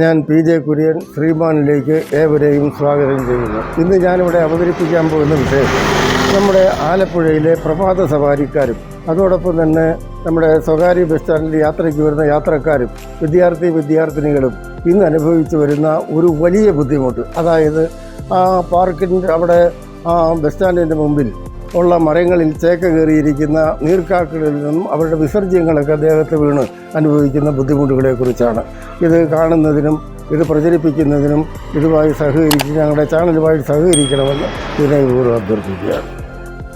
ഞാൻ P J Kurian ശ്രീമാനിലേക്ക് ഏവരെയും സ്വാഗതം ചെയ്യുന്നു. ഇന്ന് ഞാനിവിടെ അവതരിപ്പിക്കാൻ പോകുന്ന വിഷയം നമ്മുടെ ആലപ്പുഴയിലെ പ്രഭാത സവാരിക്കാരും അതോടൊപ്പം തന്നെ നമ്മുടെ സ്വകാര്യ ബസ് സ്റ്റാൻഡിൽ യാത്രയ്ക്ക് വരുന്ന യാത്രക്കാരും വിദ്യാർത്ഥി വിദ്യാർത്ഥിനികളും ഇന്ന് അനുഭവിച്ചു വരുന്ന ഒരു വലിയ ബുദ്ധിമുട്ട്. അതായത് ആ പാർക്കിന്റെ അവിടെ ആ ബസ് സ്റ്റാൻഡിന്റെ മുമ്പിൽ ഉള്ള മരങ്ങളിൽ ചേക്ക കയറിയിരിക്കുന്ന നീർക്കാക്കളിൽ നിന്നും അവരുടെ വിസർജ്യങ്ങളൊക്കെ ദേഹത്ത് വീണ് അനുഭവിക്കുന്ന ബുദ്ധിമുട്ടുകളെ കുറിച്ചാണ് ഇത് കാണുന്നതിനും ഇത് പ്രചരിപ്പിക്കുന്നതിനും ഇതുമായി സഹകരിച്ച് ഞങ്ങളുടെ ചാനലുമായി സഹകരിക്കണമെന്ന് വിനയപൂർവം അഭ്യർത്ഥിക്കുകയാണ്.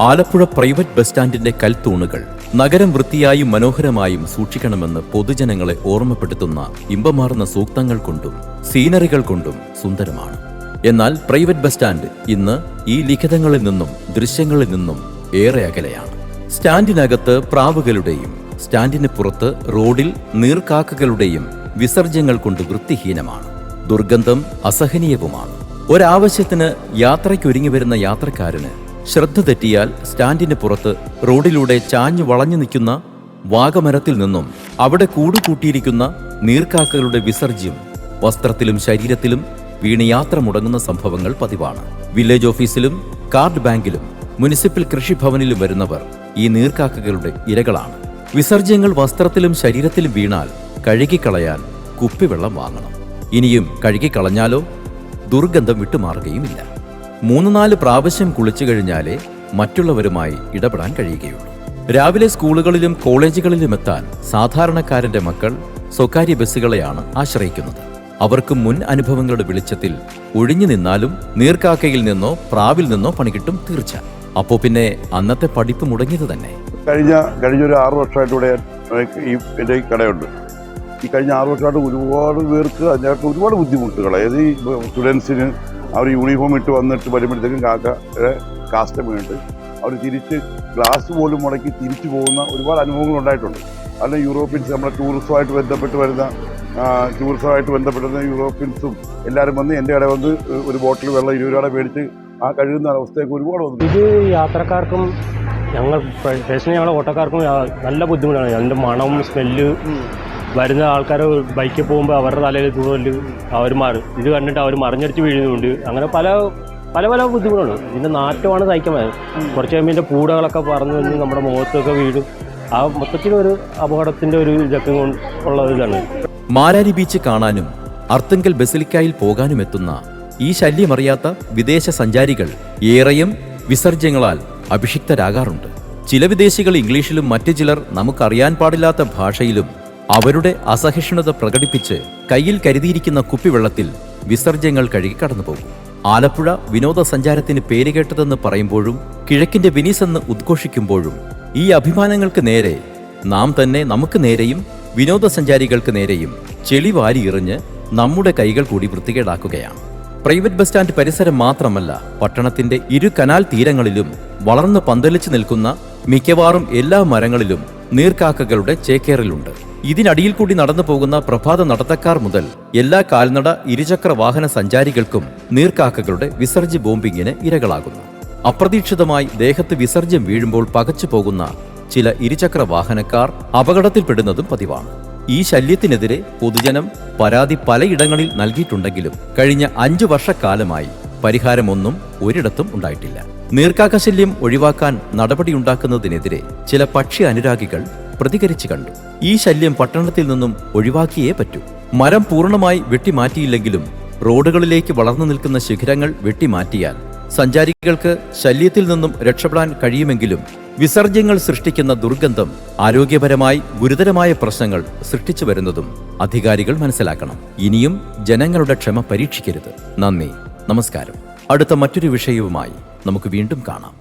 ആലപ്പുഴ പ്രൈവറ്റ് ബസ് സ്റ്റാൻഡിന്റെ കൽത്തൂണുകൾ നഗരം വൃത്തിയായും മനോഹരമായും സൂക്ഷിക്കണമെന്ന് പൊതുജനങ്ങളെ ഓർമ്മപ്പെടുത്തുന്ന ഇമ്പമാർന്ന സൂക്തങ്ങൾ കൊണ്ടും സീനറികൾ കൊണ്ടും സുന്ദരമാണ്. എന്നാൽ പ്രൈവറ്റ് ബസ് സ്റ്റാൻഡ് ഇന്ന് ഈ ലിഖിതങ്ങളിൽ നിന്നും ദൃശ്യങ്ങളിൽ നിന്നും ഏറെ അകലെയാണ്. സ്റ്റാൻഡിനകത്ത് പ്രാവുകളുടെയും സ്റ്റാൻഡിന് പുറത്ത് റോഡിൽ നീർക്കാക്കകളുടെയും വിസർജ്യങ്ങൾ കൊണ്ട് വൃത്തിഹീനമാണ്. ദുർഗന്ധം അസഹനീയവുമാണ്. ഒരാവശ്യത്തിന് യാത്രയ്ക്കൊരുങ്ങി വരുന്ന യാത്രക്കാരന് ശ്രദ്ധ തെറ്റിയാൽ സ്റ്റാൻഡിന് പുറത്ത് റോഡിലൂടെ ചാഞ്ഞു വളഞ്ഞു നിൽക്കുന്ന വാഗമരത്തിൽ നിന്നും അവിടെ കൂടുകൂട്ടിയിരിക്കുന്ന നീർക്കാക്കകളുടെ വിസർജ്യം വസ്ത്രത്തിലും ശരീരത്തിലും വീണ് യാത്ര മുടങ്ങുന്ന സംഭവങ്ങൾ പതിവാണ്. വില്ലേജ് ഓഫീസിലും കാർഡ് ബാങ്കിലും മുനിസിപ്പൽ കൃഷിഭവനിലും വരുന്നവർ ഈ നീർക്കാക്കകളുടെ ഇരകളാണ്. വിസർജ്യങ്ങൾ വസ്ത്രത്തിലും ശരീരത്തിലും വീണാൽ കഴുകിക്കളയാൻ കുപ്പിവെള്ളം വാങ്ങണം. ഇനിയും കഴുകിക്കളഞ്ഞാലോ ദുർഗന്ധം വിട്ടുമാറുകയുമില്ല. മൂന്ന് നാല് പ്രാവശ്യം കുളിച്ചു കഴിഞ്ഞാലേ മറ്റുള്ളവരുമായി ഇടപെടാൻ കഴിയുകയുള്ളൂ. രാവിലെ സ്കൂളുകളിലും കോളേജുകളിലും എത്താൻ സാധാരണക്കാരന്റെ മക്കൾ സ്വകാര്യ ബസ്സുകളെയാണ് ആശ്രയിക്കുന്നത്. അവർക്ക് മുൻ അനുഭവങ്ങളുടെ വെളിച്ചത്തിൽ ഒഴിഞ്ഞു നിന്നാലും നീർക്കാക്കയിൽ നിന്നോ പ്രാവിൽ നിന്നോ പണി കിട്ടും തീർച്ച. അപ്പോ പിന്നെ അന്നത്തെ പഠിപ്പ് മുടങ്ങിയത് തന്നെ. കഴിഞ്ഞ കഴിഞ്ഞൊരു ആറ് വർഷമായിട്ട് ഇവിടെ ഈ കടയുണ്ട്. ഈ കഴിഞ്ഞ ആറ് വർഷമായിട്ട് ഒരുപാട് പേർക്ക് അതിനകത്ത് ഒരുപാട് ബുദ്ധിമുട്ടുകൾ അതായത് ഈ സ്റ്റുഡൻസിന് അവർ യൂണിഫോം ഇട്ട് വന്നിട്ട് വരുമ്പോഴത്തേക്കും കാക്ക കാസ്റ്റ് വീണിട്ട് അവർ തിരിച്ച് ഗ്ലാസ് പോലും മുടക്കി തിരിച്ചു പോകുന്ന ഒരുപാട് അനുഭവങ്ങൾ ഉണ്ടായിട്ടുണ്ട് അല്ല യൂറോപ്യൻസ് നമ്മുടെ ടൂറിസവുമായിട്ട് ബന്ധപ്പെട്ട് വരുന്ന ടൂറിസവുമായിട്ട് ബന്ധപ്പെടുന്ന യൂറോപ്യൻസും എല്ലാവരും വന്ന് എന്റെ കട വന്ന് ഒരു ബോട്ടിൽ വെള്ളം ഇരുപത് രൂപ മേടിച്ച് ആ കഴുകുന്ന അവസ്ഥയൊക്കെ ഒരുപാട് വന്നു. ഇത് യാത്രക്കാർക്കും ഞങ്ങൾ പേഴ്സണലി ഞങ്ങളുടെ ഓട്ടക്കാർക്കും നല്ല ബുദ്ധിമുട്ടാണ്. അതിന്റെ മണവും സ്മെല്ല് വരുന്ന ആൾക്കാർ ബൈക്കിൽ പോകുമ്പോൾ അവരുടെ തലയിൽ തൂവൽ അവർ മാറും ഇത് കണ്ടിട്ട് അവർ മറിഞ്ഞടിച്ച് വീഴുന്നുണ്ട്. അങ്ങനെ പല പല പല ബുദ്ധിമുട്ടാണ്. ഇതിന്റെ നാറ്റമാണ് സഹിക്കാൻ കുറച്ച് കഴിയുമ്പോൾ ഇതിന്റെ പൂടകളൊക്കെ പറന്ന് വന്ന് നമ്മുടെ മുഖത്തൊക്കെ വീഴും. ആ മൊത്തത്തിലൊരു അപകടത്തിന്റെ ഒരു ഇതൊക്കെ ഉള്ള ഇതാണ്. മാരാരി ബീച്ച് കാണാനും അർത്തുങ്കൽ ബസിലിക്കായിൽ പോകാനും എത്തുന്ന ഈ ശല്യമറിയാത്ത വിദേശ സഞ്ചാരികൾ ഏറെയും വിസർജ്യങ്ങളാൽ അഭിഷിക്തരാകാറുണ്ട്. ചില വിദേശികൾ ഇംഗ്ലീഷിലും മറ്റു ചിലർ നമുക്കറിയാൻ പാടില്ലാത്ത ഭാഷയിലും അവരുടെ അസഹിഷ്ണുത പ്രകടിപ്പിച്ച് കയ്യിൽ കരുതിയിരിക്കുന്ന കുപ്പിവെള്ളത്തിൽ വിസർജ്യങ്ങൾ കഴുകി കടന്നുപോകും. ആലപ്പുഴ വിനോദസഞ്ചാരത്തിന് പേരുകേട്ടതെന്ന് പറയുമ്പോഴും കിഴക്കിന്റെ വിനീസ് എന്ന് ഉദ്ഘോഷിക്കുമ്പോഴും ഈ അഭിമാനങ്ങൾക്ക് നേരെ നാം തന്നെ നമുക്ക് നേരെയും വിനോദസഞ്ചാരികൾക്ക് നേരെയും ചെളി വാരി എറിഞ്ഞ് നമ്മുടെ കൈകൾ കൂടി വൃത്തികേടാക്കുകയാണ്. പ്രൈവറ്റ് ബസ് സ്റ്റാൻഡ് പരിസരം മാത്രമല്ല പട്ടണത്തിന്റെ ഇരു കനാൽ തീരങ്ങളിലും വളർന്ന് പന്തലിച്ചു നിൽക്കുന്ന മിക്കവാറും എല്ലാ മരങ്ങളിലും നീർക്കാക്കകളുടെ ചേക്കേറലുണ്ട്. ഇതിനടിയിൽ കൂടി നടന്നു പോകുന്ന പ്രഭാത നടത്തക്കാർ മുതൽ എല്ലാ കാൽനട ഇരുചക്ര വാഹന സഞ്ചാരികൾക്കും നീർക്കാക്കകളുടെ വിസർജ്യ ബോംബിങ്ങിന് ഇരകളാകുന്നു. അപ്രതീക്ഷിതമായി ദേഹത്ത് വിസർജ്യം വീഴുമ്പോൾ പകച്ചു പോകുന്ന ചില ഇരുചക്ര വാഹനക്കാർ അപകടത്തിൽപ്പെടുന്നതും പതിവാണ്. ഈ ശല്യത്തിനെതിരെ പൊതുജനം പരാതി പലയിടങ്ങളിൽ നൽകിയിട്ടുണ്ടെങ്കിലും കഴിഞ്ഞ അഞ്ചു വർഷക്കാലമായി പരിഹാരമൊന്നും ഒരിടത്തും ഉണ്ടായിട്ടില്ല. നീർക്കാക്കശല്യം ഒഴിവാക്കാൻ നടപടിയുണ്ടാക്കുന്നതിനെതിരെ ചില പക്ഷി അനുരാഗികൾ പ്രതികരിച്ചു കണ്ടു. ഈ ശല്യം പട്ടണത്തിൽ നിന്നും ഒഴിവാക്കിയേ പറ്റൂ. മരം പൂർണമായി വെട്ടിമാറ്റിയില്ലെങ്കിലും റോഡുകളിലേക്ക് വളർന്നു നിൽക്കുന്ന ശിഖരങ്ങൾ വെട്ടിമാറ്റിയാൽ സഞ്ചാരികൾക്ക് ശല്യത്തിൽ നിന്നും രക്ഷപ്പെടാൻ കഴിയുമെങ്കിലും വിസർജ്യങ്ങൾ സൃഷ്ടിക്കുന്ന ദുർഗന്ധം ആരോഗ്യപരമായി ഗുരുതരമായ പ്രശ്നങ്ങൾ സൃഷ്ടിച്ചു വരുന്നതും അധികാരികൾ മനസ്സിലാക്കണം. ഇനിയും ജനങ്ങളുടെ ക്ഷമ പരീക്ഷിക്കരുത്. നന്ദി. നമസ്കാരം. അടുത്ത മറ്റൊരു വിഷയവുമായി നമുക്ക് വീണ്ടും കാണാം.